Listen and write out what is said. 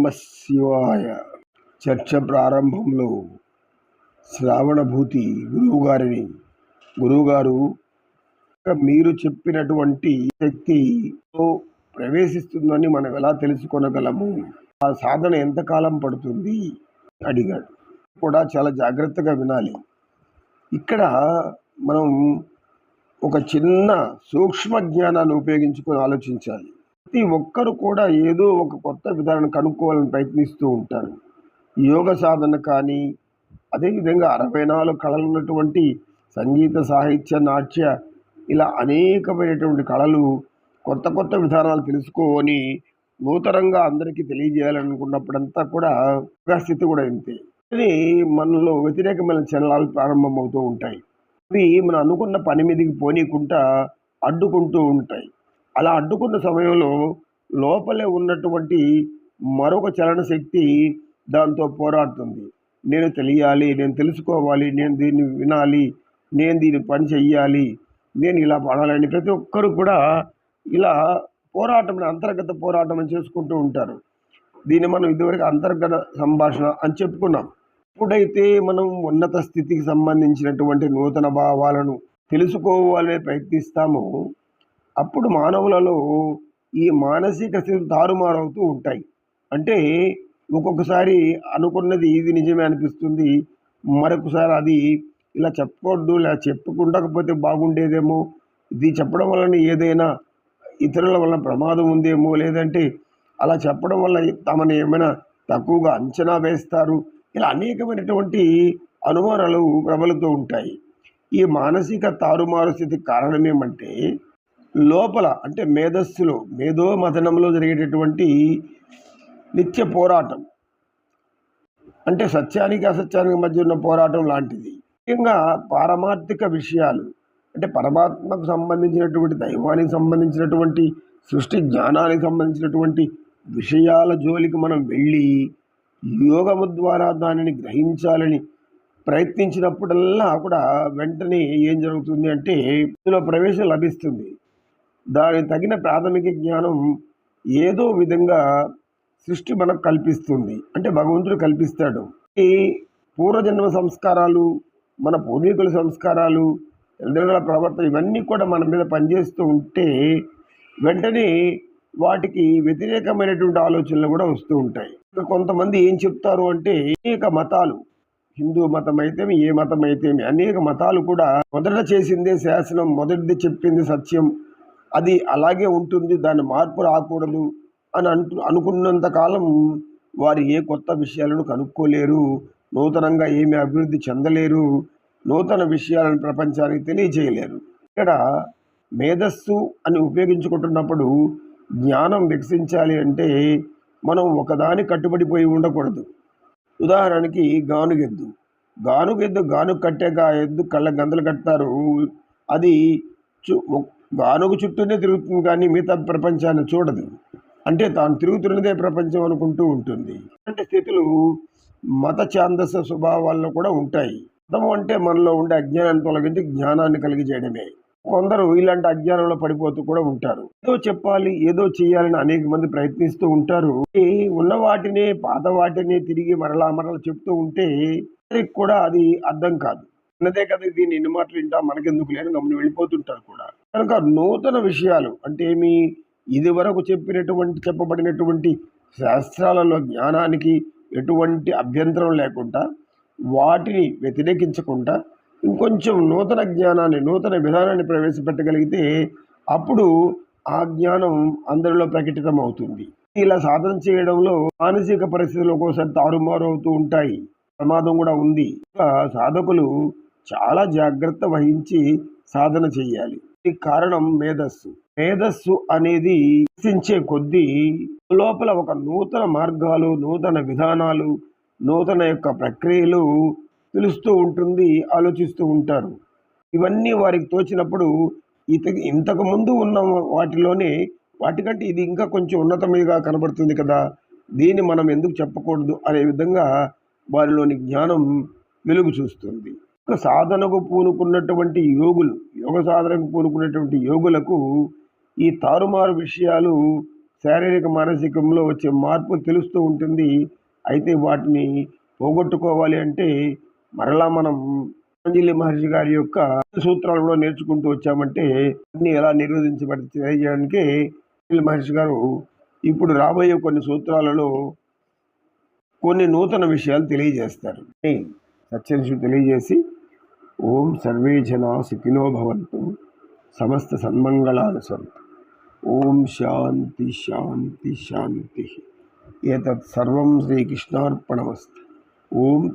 నమ శివాయ చర్చ ప్రారంభంలో శ్రావణభూతి గురువుగారిని. గురువుగారు మీరు చెప్పినటువంటి శక్తి ప్రవేశిస్తుందని మనం ఎలా తెలుసుకోనగలము? ఆ సాధన ఎంతకాలం పడుతుంది? అడిగాడు. కూడా చాలా జాగ్రత్తగా వినాలి. ఇక్కడ మనం ఒక చిన్న సూక్ష్మ జ్ఞానాన్ని ఉపయోగించుకొని ఆలోచించాలి. ప్రతి ఒక్కరు కూడా ఏదో ఒక కొత్త విధానం కనుక్కోవాలని ప్రయత్నిస్తూ ఉంటారు. యోగ సాధన కానీ అదేవిధంగా అరవై నాలుగు కళలు ఉన్నటువంటి సంగీత సాహిత్య నాట్య ఇలా అనేకమైనటువంటి కళలు కొత్త కొత్త విధానాలు తెలుసుకొని నూతనంగా అందరికీ తెలియజేయాలనుకున్నప్పుడంతా కూడా ఒక స్థితి కూడా ఇంతే. కానీ మనలో వ్యతిరేకమైన చలనాలు ప్రారంభమవుతూ ఉంటాయి. అవి మనం అనుకున్న పని మీదకి పోనీకుంటా అడ్డుకుంటూ ఉంటాయి. అలా అడ్డుకున్న సమయంలో లోపలే ఉన్నటువంటి మరొక చలన శక్తి దాంతో పోరాడుతుంది. నేను తెలియాలి నేను తెలుసుకోవాలి నేను దీన్ని వినాలి నేను దీన్ని పని చెయ్యాలి నేను ఇలా పడాలని ప్రతి ఒక్కరు కూడా ఇలా పోరాటం అంతర్గత పోరాటం అని చేసుకుంటూ ఉంటారు. దీన్ని మనం ఇదివరకు అంతర్గత సంభాషణ అని చెప్పుకున్నాం. ఎప్పుడైతే మనం ఉన్నత స్థితికి సంబంధించినటువంటి నూతన భావాలను తెలుసుకోవాలని ప్రయత్నిస్తామో. అప్పుడు మానవులలో ఈ మానసిక స్థితి తారుమారవుతూ ఉంటాయి. అంటే ఒక్కొక్కసారి అనుకున్నది ఇది నిజమే అనిపిస్తుంది. మరొకసారి అది ఇలా చెప్పకూడదు ఇలా చెప్పుకుండకపోతే బాగుండేదేమో ఇది చెప్పడం వలన ఏదైనా ఇతరుల వల్ల ప్రమాదం ఉందేమో లేదంటే అలా చెప్పడం వల్ల తమను ఏమైనా తక్కువగా అంచనా వేస్తారు. ఇలా అనేకమైనటువంటి అనుమానాలు ప్రబలుతూ ఉంటాయి. ఈ మానసిక తారుమారు స్థితికి కారణం ఏమంటే లోపల అంటే మేధస్సులో మేధో మథనంలో జరిగేటటువంటి నిత్య పోరాటం. అంటే సత్యానికి అసత్యానికి మధ్య ఉన్న పోరాటం లాంటిది. ముఖ్యంగా పారమార్థిక విషయాలు అంటే పరమాత్మకు సంబంధించినటువంటి దైవానికి సంబంధించినటువంటి సృష్టి జ్ఞానానికి సంబంధించినటువంటి విషయాల జోలికి మనం వెళ్ళి యోగము ద్వారా దానిని గ్రహించాలని ప్రయత్నించినప్పుడల్లా కూడా వెంటనే ఏం జరుగుతుంది అంటే ఇందులో ప్రవేశం లభిస్తుంది. దానికి తగిన ప్రాథమిక జ్ఞానం ఏదో విధంగా సృష్టి మనకు కల్పిస్తుంది. అంటే భగవంతుడు కల్పిస్తాడు. ఈ పూర్వజన్మ సంస్కారాలు మన పూర్వీకుల సంస్కారాలు తల్లిదండ్రుల ప్రవర్తన ఇవన్నీ కూడా మన మీద పనిచేస్తూ ఉంటే వెంటనే వాటికి వ్యతిరేకమైనటువంటి ఆలోచనలు కూడా వస్తూ ఉంటాయి. ఇంకా కొంతమంది ఏం చెప్తారు అంటే అనేక మతాలు హిందూ మతం అయితే ఏ మతం అయితే అనేక మతాలు కూడా మొదట చేసిందే శాసనం మొదటిది చెప్పింది సత్యం అది అలాగే ఉంటుంది దాని మార్పు రాకూడదు అని అంటు అనుకున్నంత కాలం వారు ఏ కొత్త విషయాలను కనుక్కోలేరు నూతనంగా ఏమి అభివృద్ధి చెందలేరు నూతన విషయాలను ప్రపంచానికి తెలియజేయలేరు. ఇక్కడ మేధస్సు అని ఉపయోగించుకుంటున్నప్పుడు జ్ఞానం వికసించాలి అంటే మనం ఒకదాని కట్టుబడిపోయి ఉండకూడదు. ఉదాహరణకి గానుగెద్దు. గానుగెద్దు గాను కట్టాక ఎద్దు కళ్ళ గంతలు కట్టారు అది గానుగు చుట్టూనే తిరుగుతుంది కానీ మిగతా ప్రపంచాన్ని చూడదు. అంటే తాను తిరుగుతున్నదే ప్రపంచం అనుకుంటూ ఉంటుంది. అంటే స్థితులు మత ఛాందస స్వభావాల్లో కూడా ఉంటాయి. మతం అంటే మనలో ఉండే అజ్ఞానాన్ని తొలగించి జ్ఞానాన్ని కలిగి చేయడమే. కొందరు ఇలాంటి అజ్ఞానంలో పడిపోతూ కూడా ఉంటారు. ఏదో చెప్పాలి ఏదో చేయాలని అనేక మంది ప్రయత్నిస్తూ ఉంటారు. ఉన్న వాటిని పాత వాటిని తిరిగి మరలా మరలా చెప్తూ ఉంటే కూడా అది అర్థం కాదు. ఉన్నదే కదా దీన్ని ఎన్ని మాటలు వింటా మనకెందుకు లేని గమని వెళ్ళిపోతుంటారు కూడా. కనుక నూతన విషయాలు అంటే ఏమి? ఇది వరకు చెప్పినటువంటి చెప్పబడినటువంటి శాస్త్రాలలో జ్ఞానానికి ఎటువంటి అభ్యంతరం లేకుండా వాటిని వ్యతిరేకించకుండా ఇంకొంచెం నూతన జ్ఞానాన్ని నూతన విధానాన్ని ప్రవేశపెట్టగలిగితే అప్పుడు ఆ జ్ఞానం అందరిలో ప్రకటితం అవుతుంది ఇలా సాధన చేయడంలో మానసిక పరిస్థితులు ఒక్కోసారి తారుమారు అవుతూ ఉంటాయి. ప్రమాదం కూడా ఉంది. సాధకులు చాలా జాగ్రత్త వహించి సాధన చేయాలి. ఈ కారణం మేధస్సు. మేధస్సు అనేది వికసించే కొద్దీ లోపల ఒక నూతన మార్గాలు నూతన విధానాలు నూతన యొక్క ప్రక్రియలు తెలుస్తూ ఉంటుంది ఆలోచిస్తూ ఉంటారు. ఇవన్నీ వారికి తోచినప్పుడు ఇత ఇంతకు ముందు ఉన్న వాటిలోనే వాటికంటే ఇది ఇంకా కొంచెం ఉన్నతమైనగా కనబడుతుంది కదా దీన్ని మనం ఎందుకు చెప్పకూడదు అనే విధంగా వారిలోని జ్ఞానం వెలుగు చూస్తుంది. సాధనకు పూనుకున్నటువంటి యోగులు యోగ సాధనకు పూనుకున్నటువంటి యోగులకు ఈ తారుమారు విషయాలు శారీరక మానసికంలో వచ్చే మార్పు తెలుస్తూ ఉంటుంది. అయితే వాటిని పోగొట్టుకోవాలి అంటే మరలా మనం పతంజలి మహర్షి గారి యొక్క సూత్రాలు కూడా నేర్చుకుంటూ వచ్చామంటే అన్ని ఎలా నిరోధించబడి తెలియజేయడానికి పతంజలి మహర్షి గారు ఇప్పుడు రాబోయే కొన్ని సూత్రాలలో కొన్ని నూతన విషయాలు తెలియజేస్తారు. సత్యనిషు తెలియజేసి ओम सर्वे जना सुखिनो भवन्तु, समस्त सन्मङ्गलानि सन्तु ओम शांति शांति शांति एतत् सर्वं श्रीकृष्णार्पणमस्ति। ओम